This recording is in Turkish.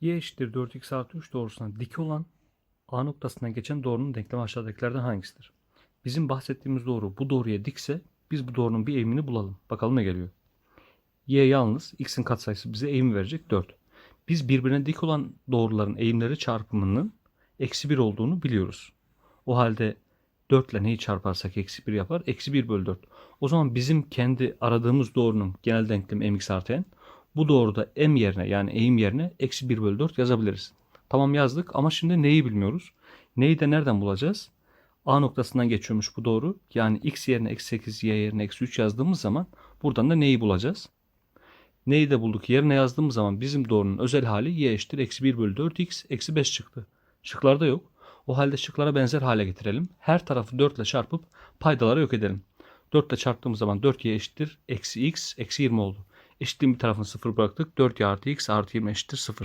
y eşittir 4x artı 3 doğrusuna dik olan A noktasından geçen doğrunun denklemi aşağıdakilerden hangisidir? Bizim bahsettiğimiz doğru bu doğruya dikse biz bu doğrunun bir eğimini bulalım. Bakalım ne geliyor. Y yalnız x'in katsayısı bize eğim verecek 4. Biz birbirine dik olan doğruların eğimleri çarpımının eksi 1 olduğunu biliyoruz. O halde 4 ile neyi çarparsak eksi 1 yapar? Eksi 1 bölü 4. O zaman bizim kendi aradığımız doğrunun genel denklemi mx artı n. Bu doğruda m yerine yani eğim yerine eksi 1 bölü 4 yazabiliriz. Tamam yazdık ama şimdi neyi bilmiyoruz? Neyi de nereden bulacağız? A noktasından geçiyormuş bu doğru. Yani x yerine eksi 8, y yerine eksi 3 yazdığımız zaman buradan da neyi bulacağız? Neyi de bulduk yerine yazdığımız zaman bizim doğrunun özel hali y eşittir eksi 1 bölü 4 x eksi 5 çıktı. Şıklarda yok. O halde şıklara benzer hale getirelim. Her tarafı 4 ile çarpıp paydaları yok edelim. 4 ile çarptığımız zaman 4y eşittir eksi x eksi 20 oldu. Eşitliğin bir tarafını 0 bıraktık. 4y artı x artı 20 eşittir 0.